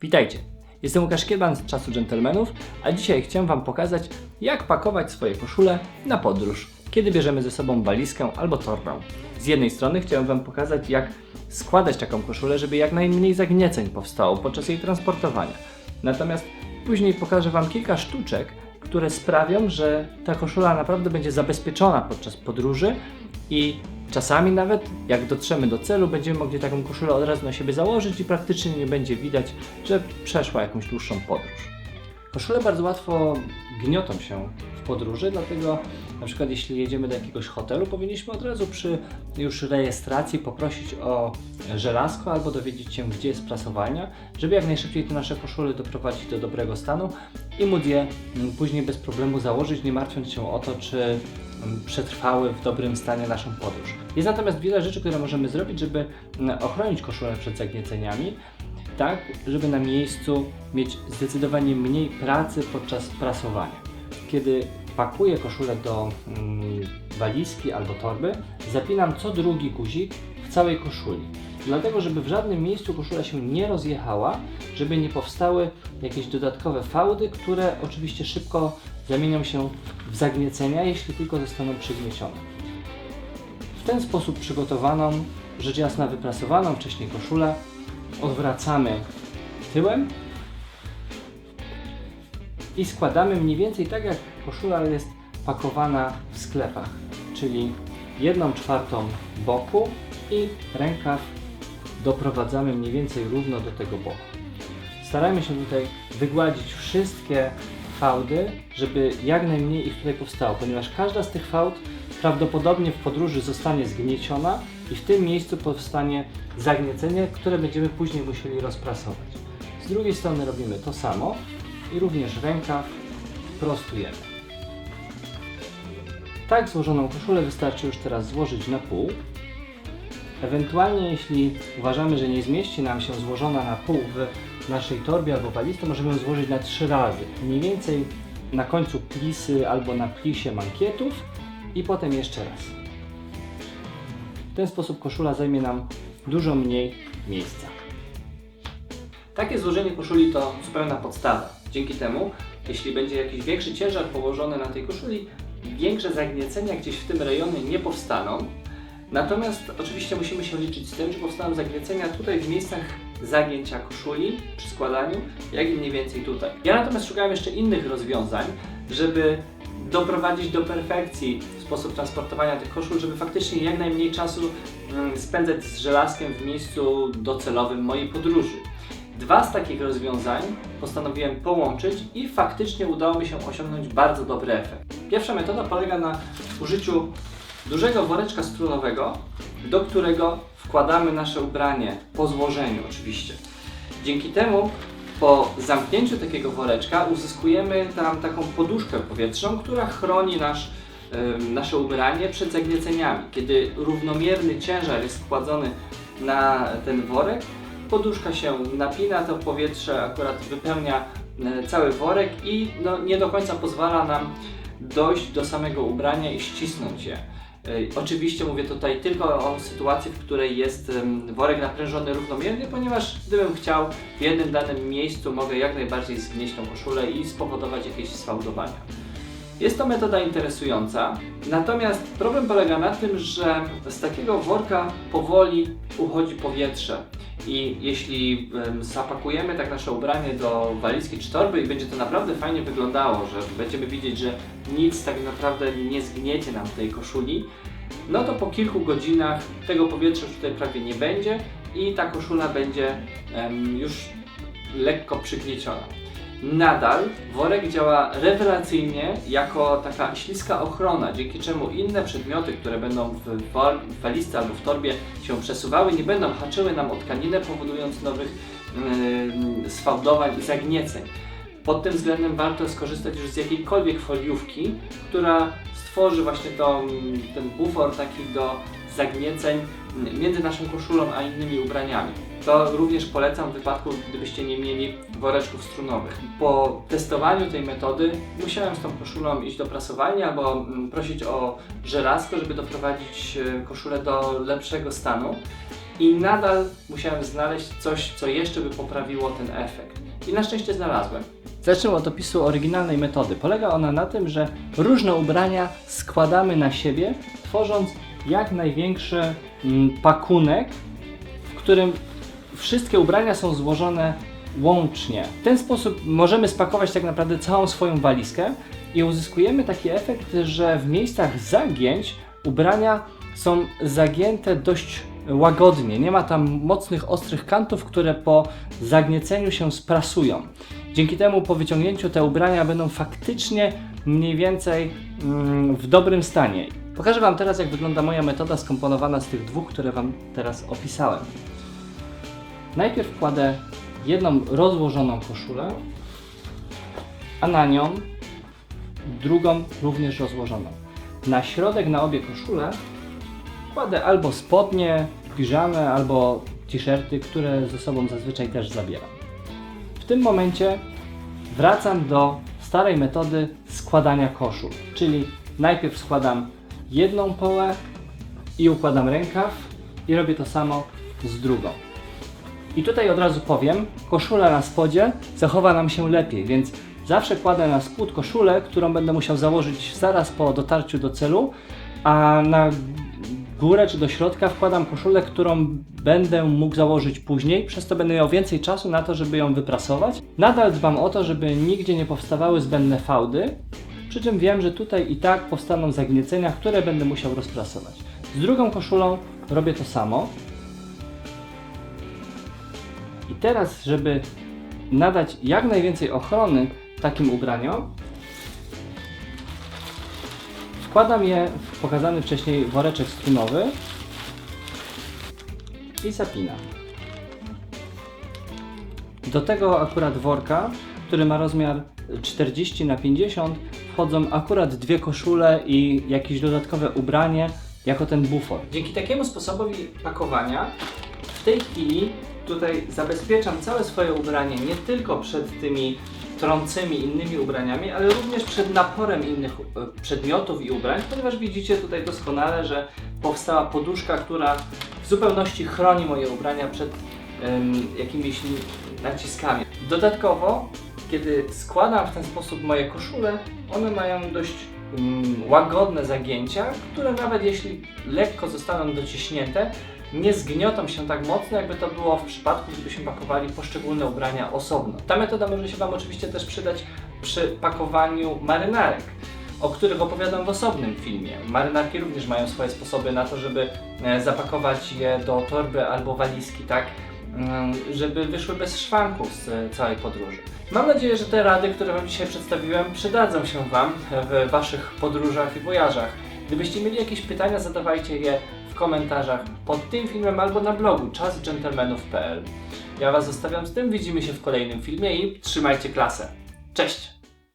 Witajcie, jestem Łukasz Kieban z Czasu Dżentelmenów, a dzisiaj chciałem Wam pokazać, jak pakować swoje koszule na podróż, kiedy bierzemy ze sobą walizkę albo torbę. Z jednej strony chciałem Wam pokazać, jak składać taką koszulę, żeby jak najmniej zagnieceń powstało podczas jej transportowania. Natomiast później pokażę Wam kilka sztuczek, które sprawią, że ta koszula naprawdę będzie zabezpieczona podczas podróży i czasami nawet jak dotrzemy do celu, będziemy mogli taką koszulę od razu na siebie założyć i praktycznie nie będzie widać, że przeszła jakąś dłuższą podróż. Koszule bardzo łatwo gniotą się podróży, dlatego na przykład jeśli jedziemy do jakiegoś hotelu, powinniśmy od razu przy już rejestracji poprosić o żelazko albo dowiedzieć się, gdzie jest prasowania, żeby jak najszybciej te nasze koszule doprowadzić do dobrego stanu i móc je mm, później bez problemu założyć, nie martwiąc się o to, czy mm, przetrwały w dobrym stanie naszą podróż. Jest natomiast wiele rzeczy, które możemy zrobić, żeby mm, ochronić koszulę przed zagnieceniami, tak, żeby na miejscu mieć zdecydowanie mniej pracy podczas prasowania. Kiedy pakuję koszulę do mm, walizki albo torby, zapinam co drugi guzik w całej koszuli. Dlatego, żeby w żadnym miejscu koszula się nie rozjechała, żeby nie powstały jakieś dodatkowe fałdy, które oczywiście szybko zamienią się w zagniecenia, jeśli tylko zostaną przygniecione. W ten sposób przygotowaną, rzecz jasna wyprasowaną wcześniej koszulę odwracamy tyłem i składamy mniej więcej tak jak koszula jest pakowana w sklepach, czyli jedną czwartą boku i rękaw doprowadzamy mniej więcej równo do tego boku. Staramy się tutaj wygładzić wszystkie fałdy, żeby jak najmniej ich tutaj powstało, ponieważ każda z tych fałd prawdopodobnie w podróży zostanie zgnieciona i w tym miejscu powstanie zagniecenie, które będziemy później musieli rozprasować. Z drugiej strony robimy to samo i również rękaw prostujemy. Tak złożoną koszulę wystarczy już teraz złożyć na pół. Ewentualnie jeśli uważamy, że nie zmieści nam się złożona na pół w naszej torbie albo walizce, możemy ją złożyć na trzy razy. Mniej więcej na końcu plisy albo na plisie mankietów i potem jeszcze raz. W ten sposób koszula zajmie nam dużo mniej miejsca. Takie złożenie koszuli to zupełna podstawa. Dzięki temu, jeśli będzie jakiś większy ciężar położony na tej koszuli, większe zagniecenia gdzieś w tym rejonie nie powstaną. Natomiast oczywiście musimy się liczyć z tym, że powstaną zagniecenia tutaj w miejscach zagięcia koszuli przy składaniu, jak i mniej więcej tutaj. Ja natomiast szukałem jeszcze innych rozwiązań, żeby doprowadzić do perfekcji sposób transportowania tych koszul, żeby faktycznie jak najmniej czasu mm, spędzać z żelazkiem w miejscu docelowym mojej podróży. Dwa z takich rozwiązań postanowiłem połączyć i faktycznie udało mi się osiągnąć bardzo dobry efekt. Pierwsza metoda polega na użyciu dużego woreczka strunowego, do którego wkładamy nasze ubranie po złożeniu oczywiście. Dzięki temu po zamknięciu takiego woreczka uzyskujemy tam taką poduszkę powietrzną, która chroni nasz, ym, nasze ubranie przed zagnieceniami. Kiedy równomierny ciężar jest wkładzony na ten worek, poduszka się napina, to powietrze akurat wypełnia e, cały worek i no, nie do końca pozwala nam dojść do samego ubrania i ścisnąć je. E, Oczywiście mówię tutaj tylko o sytuacji, w której jest worek naprężony równomiernie, ponieważ gdybym chciał w jednym danym miejscu mogę jak najbardziej zgnieść tą koszulę i spowodować jakieś sfałdowania. Jest to metoda interesująca, natomiast problem polega na tym, że z takiego worka powoli uchodzi powietrze. I jeśli em, zapakujemy tak nasze ubranie do walizki czy torby i będzie to naprawdę fajnie wyglądało, że będziemy widzieć, że nic tak naprawdę nie zgniecie nam tej koszuli, no to po kilku godzinach tego powietrza już tutaj prawie nie będzie i ta koszula będzie już lekko przygnieciona. Nadal worek działa rewelacyjnie jako taka śliska ochrona, dzięki czemu inne przedmioty, które będą w wal- w walizce albo w torbie się przesuwały, nie będą haczyły nam o tkaninę, powodując nowych yy, sfałdowań i zagnieceń. Pod tym względem warto skorzystać już z jakiejkolwiek foliówki, która stworzy właśnie ten bufor taki do zagnieceń między naszą koszulą a innymi ubraniami. To również polecam w wypadku, gdybyście nie mieli woreczków strunowych. Po testowaniu tej metody musiałem z tą koszulą iść do prasowalni albo mm, prosić o żelazko, żeby doprowadzić e, koszulę do lepszego stanu. i nadal musiałem znaleźć coś, co jeszcze by poprawiło ten efekt. I na szczęście znalazłem. Zacznę od opisu oryginalnej metody. Polega ona na tym, że różne ubrania składamy na siebie, tworząc jak największy mm, pakunek, w którym wszystkie ubrania są złożone łącznie. W ten sposób możemy spakować tak naprawdę całą swoją walizkę i uzyskujemy taki efekt, że w miejscach zagięć ubrania są zagięte dość łagodnie. Nie ma tam mocnych, ostrych kantów, które po zagnieceniu się sprasują. Dzięki temu po wyciągnięciu te ubrania będą faktycznie mniej więcej mm, w dobrym stanie. Pokażę Wam teraz, jak wygląda moja metoda skomponowana z tych dwóch, które Wam teraz opisałem. Najpierw kładę jedną rozłożoną koszulę, a na nią drugą również rozłożoną. Na środek, na obie koszule kładę albo spodnie, piżamy, albo t-shirty, które ze sobą zazwyczaj też zabieram. Tym momencie wracam do starej metody składania koszul, czyli najpierw składam jedną połę i układam rękaw i robię to samo z drugą. I tutaj od razu powiem, koszula na spodzie zachowa nam się lepiej, więc zawsze kładę na spód koszulę, którą będę musiał założyć zaraz po dotarciu do celu, a na górę czy do środka wkładam koszulę, którą będę mógł założyć później, przez to będę miał więcej czasu na to, żeby ją wyprasować. Nadal dbam o to, żeby nigdzie nie powstawały zbędne fałdy, przy czym wiem, że tutaj i tak powstaną zagniecenia, które będę musiał rozprasować. Z drugą koszulą robię to samo. I teraz, żeby nadać jak najwięcej ochrony takim ubraniom, wkładam je w pokazany wcześniej woreczek strunowy i zapinam. Do tego akurat worka, który ma rozmiar 40 na 50, wchodzą akurat dwie koszule i jakieś dodatkowe ubranie jako ten bufor. Dzięki takiemu sposobowi pakowania w tej chwili tutaj zabezpieczam całe swoje ubranie nie tylko przed tymi trącymi innymi ubraniami, ale również przed naporem innych e, przedmiotów i ubrań, ponieważ widzicie tutaj doskonale, że powstała poduszka, która w zupełności chroni moje ubrania przed em, jakimiś naciskami. Dodatkowo, kiedy składam w ten sposób moje koszule, one mają dość mm, łagodne zagięcia, które nawet jeśli lekko zostaną dociśnięte, nie zgniotą się tak mocno, jakby to było w przypadku, gdybyśmy pakowali poszczególne ubrania osobno. Ta metoda może się Wam oczywiście też przydać przy pakowaniu marynarek, o których opowiadam w osobnym filmie. Marynarki również mają swoje sposoby na to, żeby e, zapakować je do torby albo walizki, tak, mm, żeby wyszły bez szwanków z e, całej podróży. Mam nadzieję, że te rady, które Wam dzisiaj przedstawiłem, przydadzą się Wam w Waszych podróżach i wojażach. Gdybyście mieli jakieś pytania, zadawajcie je komentarzach pod tym filmem albo na blogu czasgentlemanów.pl. Ja Was zostawiam z tym, widzimy się w kolejnym filmie i trzymajcie klasę. Cześć!